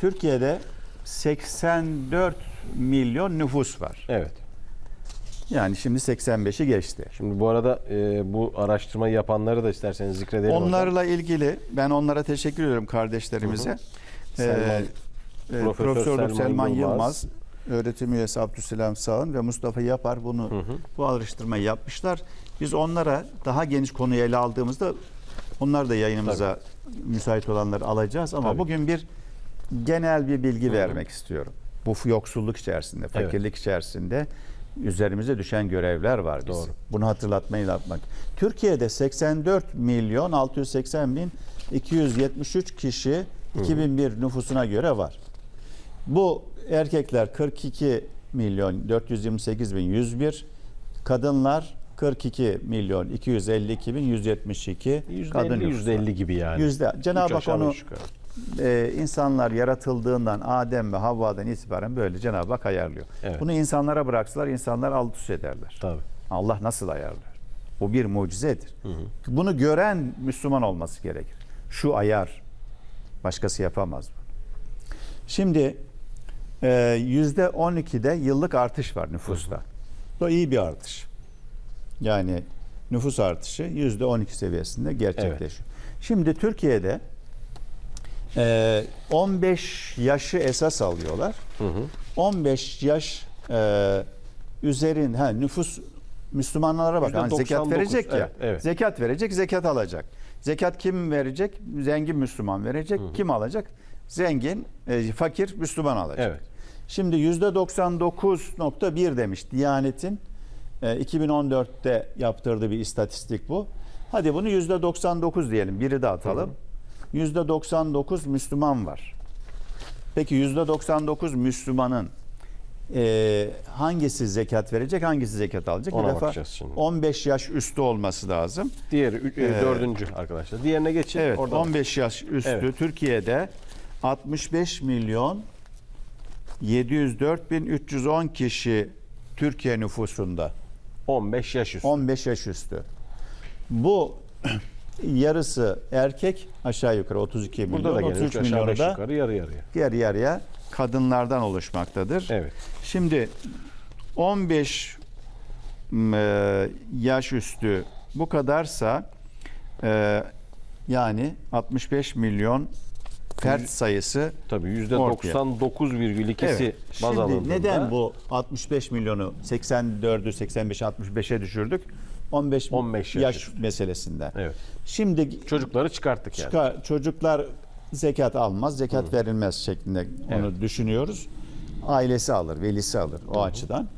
Türkiye'de 84 milyon nüfus var. Evet. Yani şimdi 85'i geçti. Şimdi bu arada e, bu araştırmayı yapanları da isterseniz zikredelim. hocam. Onlarla ilgili ben onlara teşekkür ediyorum kardeşlerimize. Hı hı. Selman- Ee, e, Profesör Profesör Selman Selman Yılmaz. Yılmaz, öğretim üyesi Abdüselam Sağın ve Mustafa Yapar bunu Hı hı. bu araştırmayı yapmışlar. Biz onlara daha geniş konuyu ele aldığımızda onlar da yayınımıza müsait olanları alacağız ama Tabii. bugün bir genel bir bilgi Hı hı. vermek istiyorum. Bu yoksulluk içerisinde, fakirlik içerisinde üzerimize düşen görevler var bizim. Doğru. Bunu hatırlatmayı yapmak. Türkiye'de 84 milyon 680 bin 273 kişi 2001 nüfusuna göre var. Bu erkekler 42 milyon 428 bin 101, kadınlar 42 milyon 252 bin 172 kadın %50, nüfusu. %50 gibi yani. Yüzde. Cenab-ı Hak onu yukarı. E, insanlar yaratıldığından Adem ve Havva'dan itibaren böyle Cenab-ı Hak ayarlıyor. Evet. Bunu insanlara bıraksalar insanlar alt üst ederler. Tabii. Allah nasıl ayarlar? Bu bir mucizedir. Hı hı. Bunu gören Müslüman olması gerekir. Şu ayar. Başkası yapamaz bunu. Şimdi e, yüzde 12'de yıllık artış var nüfusta. Bu iyi bir artış. Yani nüfus artışı yüzde 12 seviyesinde gerçekleşiyor. Şimdi Türkiye'de e, 15 yaşı esas alıyorlar. Hı hı. 15 yaş e, üzerin ha nüfus Müslümanlara bak hani zekat %99, verecek ya. evet, evet. Zekat verecek, zekat alacak. Zekat kim verecek? Zengin Müslüman verecek. Kim alacak? Zengin, e, fakir Müslüman alacak. Evet. Şimdi %99.1 demiş Diyanet'in e, 2014'te yaptırdığı bir istatistik bu. Hadi bunu %99 diyelim. Biri de atalım. %99 Müslüman var. Peki %99 Müslümanın e, hangisi zekat verecek, hangisi zekat alacak? Ona bir defa bakacağız şimdi. 15 yaş üstü olması lazım. Diğeri ü- e, Ee, dördüncü arkadaşlar. Diğerine geçin. Evet, Oradan. 15 yaş üstü Evet. Türkiye'de 65 milyon 704 bin 310 kişi Türkiye nüfusunda 15 yaş üstü. 15 yaş üstü. Bu yarısı erkek aşağı yukarı 32 milyon, Burada da gene 33 üç aşağı milyonu beş da yukarı yarı yarıya. yarı yarıya kadınlardan oluşmaktadır. Evet. Şimdi 15 m, e, yaş üstü bu kadarsa e, yani 65 milyon fert sayısı Tabii yüzde Ortaya. 99,2'si Evet. baz Şimdi alındığında. neden bu 65 milyonu 84'ü 85 65'e düşürdük? 15, 15 yaş yaş, üstü. meselesinden. Evet. Şimdi Çocukları çıkarttık yani. çıkar, çocuklar zekat almaz, zekat verilmez şeklinde onu Evet. düşünüyoruz. Ailesi alır, velisi alır o açıdan.